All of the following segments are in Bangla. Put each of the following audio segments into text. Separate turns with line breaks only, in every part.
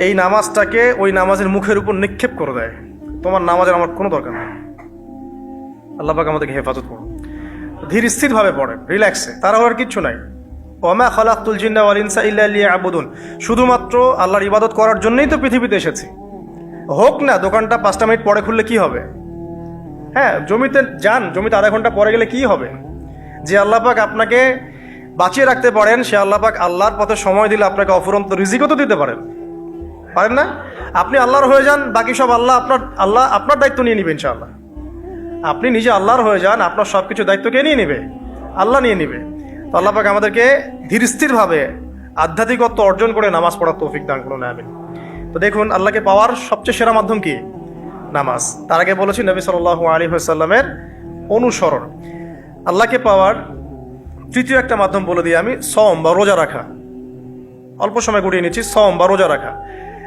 এই নামাজটাকে ওই নামাজের মুখের উপর নিক্ষেপ করে দেয়। তোমার নামাজের আমার কোনো দরকার নেই। আল্লাহপাক আমাদেরকে হেফাজত করুন। ধীর স্থিরভাবে পড়ে রিল্যাক্সে তারা হওয়ার কিচ্ছু নাই। ওমা খালাকুল জিন্না ওয়াল ইনসা ইল্লা আবুদুন শুধুমাত্র আল্লাহর ইবাদত করার জন্যই তো পৃথিবীতে এসেছি। হোক না, দোকানটা পাঁচটা মিনিট পরে খুললে কি হবে? হ্যাঁ জমিতে যান, জমিতে আধা ঘণ্টা পরে গেলে কি হবে? যে আল্লাহ পাক আপনাকে বাঁচিয়ে রাখতে পারেন, সে আল্লাহ পাক আল্লাহর পথে সময় দিলে আপনাকে অফুরন্ত রিজিকও তো দিতে পারেন। পারেন না? আপনি আল্লাহর হয়ে যান, বাকি সব আল্লাহ আপনার আল্লাহ আপনার দায়িত্ব নিয়ে নিবে ইনশাআল্লাহ। আপনি নিজে আল্লাহর হয়ে যান, আপনার সব কিছু দায়িত্ব কে নিয়ে নিবে? আল্লাহ নিয়ে নিবে। তো আল্লাহ পাক আমাদেরকে ধীর স্থিরভাবে আধ্যাত্মিকত্ব অর্জন করে নামাজ পড়ার তৌফিক দান করুন, আমিন। তো দেখুন, আল্লাহকে পাওয়ার সবচেয়ে সেরা মাধ্যম কি? নামাজ। তার আগে বলেছি নবী সাল আলী সাল্লামের অনুসরণ। আল্লাহকে পাওয়ার তৃতীয় একটা মাধ্যম বলে দিই আমি সম বা রোজা রাখা। অল্প সময় গুটিয়ে নিচ্ছি সম বা রোজা রাখা।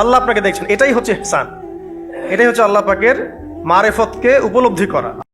আল্লাহ আপনাকে দেখছেন। এটাই হচ্ছে হেসান এটাই হচ্ছে আল্লাহ পাকের মারেফতকে উপলব্ধি করা।